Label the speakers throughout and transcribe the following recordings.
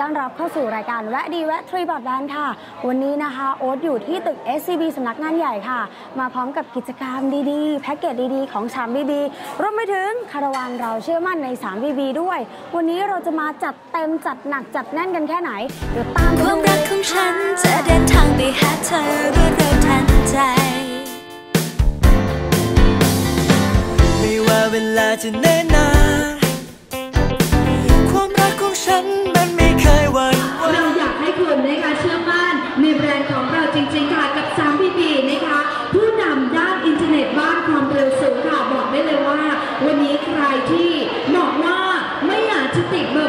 Speaker 1: ต้อนรับเข้าสู่รายการแวะดีแวะทรีบอดแลนด์ค่ะ วันนี้นะคะ โอ๊ตอยู่ที่ตึก SCB สำนักงานใหญ่ค่ะ มาพร้อมกับกิจกรรมดีๆ แพ็กเกจดีๆ ของชามบีบีรวมไปถึงคาราวานเราเชื่อมั่นใน3บีบีด้วย วันนี้เราจะมาจัดเต็มจัดหนักจัดแน่นกันแค่ไหนเดี๋ยวตาม
Speaker 2: ความรักของฉันจะเดินทางไปหาเธอรวดเร็วทันใจ
Speaker 3: ไม่ว่าเวลาจะเน่นานความรักของฉัน ที่น
Speaker 4: อกหน้าไม่อยากจะติดเบอร์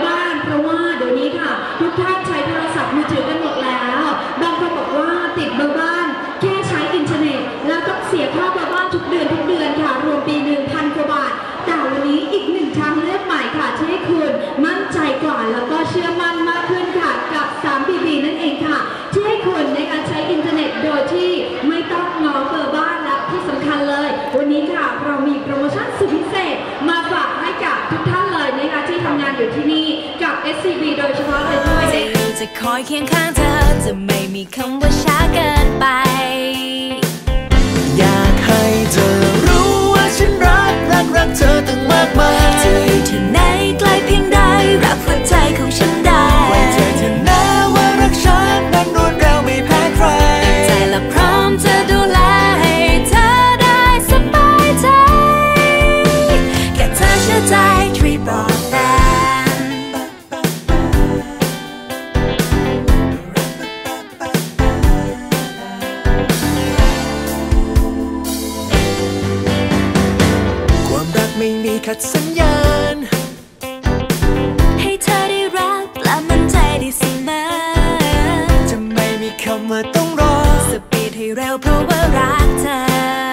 Speaker 4: ยู่ที่นี่กับ SCB โดยเฉพาะเลยด้วย
Speaker 2: จะคอยเคียงข้างเธอ จะไม่มีคำว่าช้าเกินไป
Speaker 3: อยากให้เธอรู้ว่าฉันรัก รัก รักเธอตั้งมากมาย
Speaker 2: ไมี
Speaker 3: ขัดสัญญาณ
Speaker 2: ให้เธอได้รักและมั่นใจได้เสมอ
Speaker 3: จะไม่มีคำว่าต้องรอ
Speaker 2: สปีดให้เร็วเพราะว่ารักเธอ